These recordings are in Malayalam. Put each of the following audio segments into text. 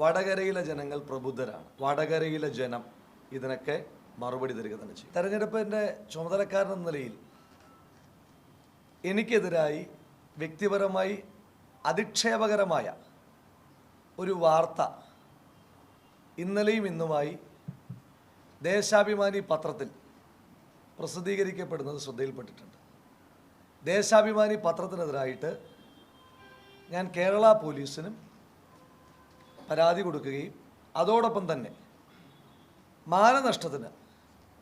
വടകരയിലെ ജനങ്ങൾ പ്രബുദ്ധരാണ്. വടകരയിലെ ജനം ഇതിനൊക്കെ മറുപടി തരിക തന്നെ ചെയ്യും. തെരഞ്ഞെടുപ്പിന്റെ ചുമതലക്കാരൻ നിലയിൽ എനിക്കെതിരായി വ്യക്തിപരമായി അധിക്ഷേപകരമായ ഒരു വാർത്ത ഇന്നലെയും ഇന്നുമായി ദേശാഭിമാനി പത്രത്തിൽ പ്രസിദ്ധീകരിക്കപ്പെടുന്നത് ശ്രദ്ധയിൽപ്പെട്ടിട്ടുണ്ട്. ദേശാഭിമാനി പത്രത്തിനെതിരായിട്ട് ഞാൻ കേരള പോലീസിനും പരാതി കൊടുക്കുകയും അതോടൊപ്പം തന്നെ മാനനഷ്ടത്തിന്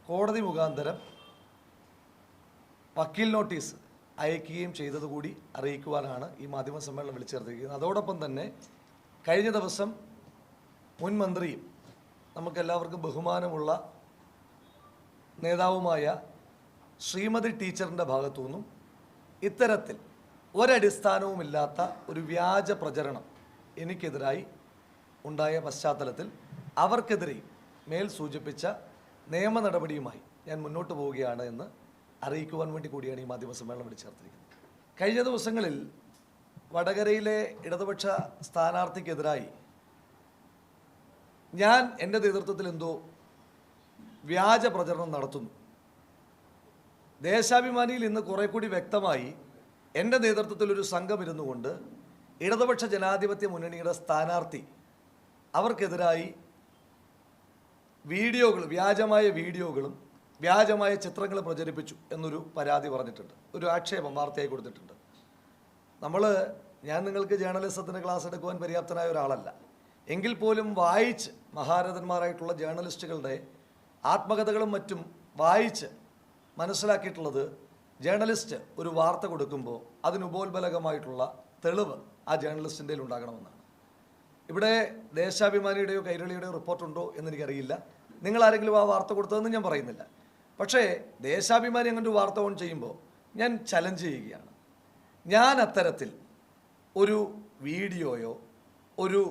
കോടതി മുഖാന്തരം വക്കീൽ നോട്ടീസ് അയക്കുകയും ചെയ്തതുകൂടി അറിയിക്കുവാനാണ് ഈ മാധ്യമ സമ്മേളനം വിളിച്ചു ചേർത്തിരിക്കുന്നത് അതോടൊപ്പം തന്നെ കഴിഞ്ഞ ദിവസം മുൻ മന്ത്രിയും നമുക്കെല്ലാവർക്കും ബഹുമാനമുള്ള നേതാവുമായ ശ്രീമതി ടീച്ചറിന്റെ ഭാഗത്തു നിന്നും ഇത്തരത്തിൽ ഒരടിസ്ഥാനവുമില്ലാത്ത ഒരു വ്യാജ പ്രചരണം എനിക്കെതിരായി ഉണ്ടായ പശ്ചാത്തലത്തിൽ അവർക്കെതിരെ മേൽ സൂചിപ്പിച്ച നിയമ നടപടിയുമായി ഞാൻ മുന്നോട്ട് പോവുകയാണ് എന്ന് അറിയിക്കുവാൻ വേണ്ടി കൂടിയാണ് ഈ മാധ്യമ സമ്മേളനം വിളിച്ചു ചേർത്തിരിക്കുന്നത്. കഴിഞ്ഞ ദിവസങ്ങളിൽ വടകരയിലെ ഇടതുപക്ഷ സ്ഥാനാർത്ഥിക്കെതിരായി ഞാൻ എന്റെ നേതൃത്വത്തിൽ എന്തോ വ്യാജ പ്രചരണം നടത്തുന്നു. ദേശാഭിമാനിയിൽ ഇന്ന് കുറെ കൂടി വ്യക്തമായി എന്റെ നേതൃത്വത്തിൽ ഒരു സംഘം ഇരുന്നുകൊണ്ട് ഇടതുപക്ഷ ജനാധിപത്യ മുന്നണിയുടെ സ്ഥാനാർത്ഥി അവർക്കെതിരായി വീഡിയോകൾ വ്യാജമായ വീഡിയോകളും വ്യാജമായ ചിത്രങ്ങൾ പ്രചരിപ്പിച്ചു എന്നൊരു പരാതി പറഞ്ഞിട്ടുണ്ട്. ഒരു ആക്ഷേപം വാർത്തയായി കൊടുത്തിട്ടുണ്ട്. നമ്മൾ ഞാൻ നിങ്ങൾക്ക് ജേർണലിസത്തിന് ക്ലാസ് എടുക്കുവാൻ പര്യാപ്തനായ ഒരാളല്ല. എങ്കിൽ പോലും വായിച്ച് മഹാരഥന്മാരായിട്ടുള്ള ജേർണലിസ്റ്റുകളുടെ ആത്മകഥകളും മറ്റും വായിച്ച് മനസ്സിലാക്കിയിട്ടുള്ളത് ജേർണലിസ്റ്റ് ഒരു വാർത്ത കൊടുക്കുമ്പോൾ അതിന് ഉപോത്ബലകമായിട്ടുള്ള തെളിവ് ആ ജേർണലിസ്റ്റിന്റെ ഉണ്ടാകണമെന്നാണ് ഇവിടെ ദേശാഭിമാനിയുടെയോ കൈരളിയുടെയോ റിപ്പോർട്ടുണ്ടോ എന്നെനിക്കറിയില്ല. നിങ്ങൾ ആരെങ്കിലും ആ വാർത്ത കൊടുത്തതെന്ന് ഞാൻ പറയുന്നില്ല. പക്ഷേ ദേശാഭിമാനി അങ്ങനെ ഒരു വാർത്ത ഓൺ ചെയ്യുമ്പോൾ ഞാൻ ചലഞ്ച് ചെയ്യുകയാണ്. ഞാൻ അത്തരത്തിൽ ഒരു വീഡിയോയോ ഒരു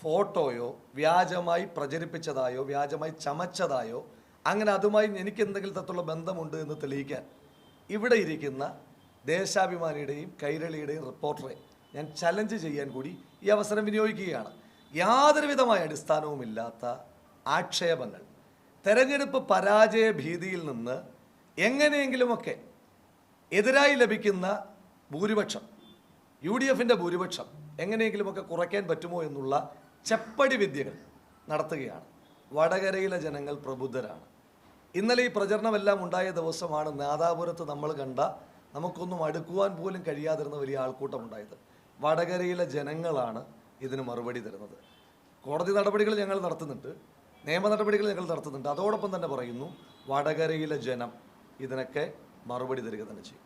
ഫോട്ടോയോ വ്യാജമായി പ്രചരിപ്പിച്ചതായോ വ്യാജമായി ചമച്ചതായോ അങ്ങനെ അതുമായി എനിക്ക് എന്തെങ്കിലും തരത്തിലുള്ള ബന്ധമുണ്ട് എന്ന് തെളിയിക്കാൻ ഇവിടെ ഇരിക്കുന്ന ദേശാഭിമാനിയുടെയും കൈരളിയുടെയും റിപ്പോർട്ടറെ ഞാൻ ചലഞ്ച് ചെയ്യാൻ കൂടി ഈ അവസരം വിനിയോഗിക്കുകയാണ്. യാതൊരുവിധമായ അടിസ്ഥാനവുമില്ലാത്ത ആക്ഷേപങ്ങൾ തെരഞ്ഞെടുപ്പ് പരാജയ ഭീതിയിൽ നിന്ന് എങ്ങനെയെങ്കിലുമൊക്കെ എതിരായി ലഭിക്കുന്ന ഭൂരിപക്ഷം യു ഡി എഫിന്റെ ഭൂരിപക്ഷം എങ്ങനെയെങ്കിലുമൊക്കെ കുറയ്ക്കാൻ പറ്റുമോ എന്നുള്ള ചെപ്പടി വിദ്യകൾ നടത്തുകയാണ്. വടകരയിലെ ജനങ്ങൾ പ്രബുദ്ധരാണ്. ഇന്നലെ ഈ പ്രചരണമെല്ലാം ഉണ്ടായ ദിവസമാണ് നാദാപുരത്ത് നമ്മൾ കണ്ട നമുക്കൊന്നും അടുക്കുവാൻ പോലും കഴിയാതിരുന്ന വലിയ ആൾക്കൂട്ടം ഉണ്ടായത് വടകരയിലെ ജനങ്ങളാണ് ഇതിന് മറുപടി തരുന്നത്. കോടതി നടപടികൾ ഞങ്ങൾ നടത്തുന്നുണ്ട്. നിയമ നടപടികൾ ഞങ്ങൾ നടത്തുന്നുണ്ട്. അതോടൊപ്പം തന്നെ പറയുന്നു വടകരയിലെ ജനം ഇതിനൊക്കെ മറുപടി തരിക തന്നെ ചെയ്യും.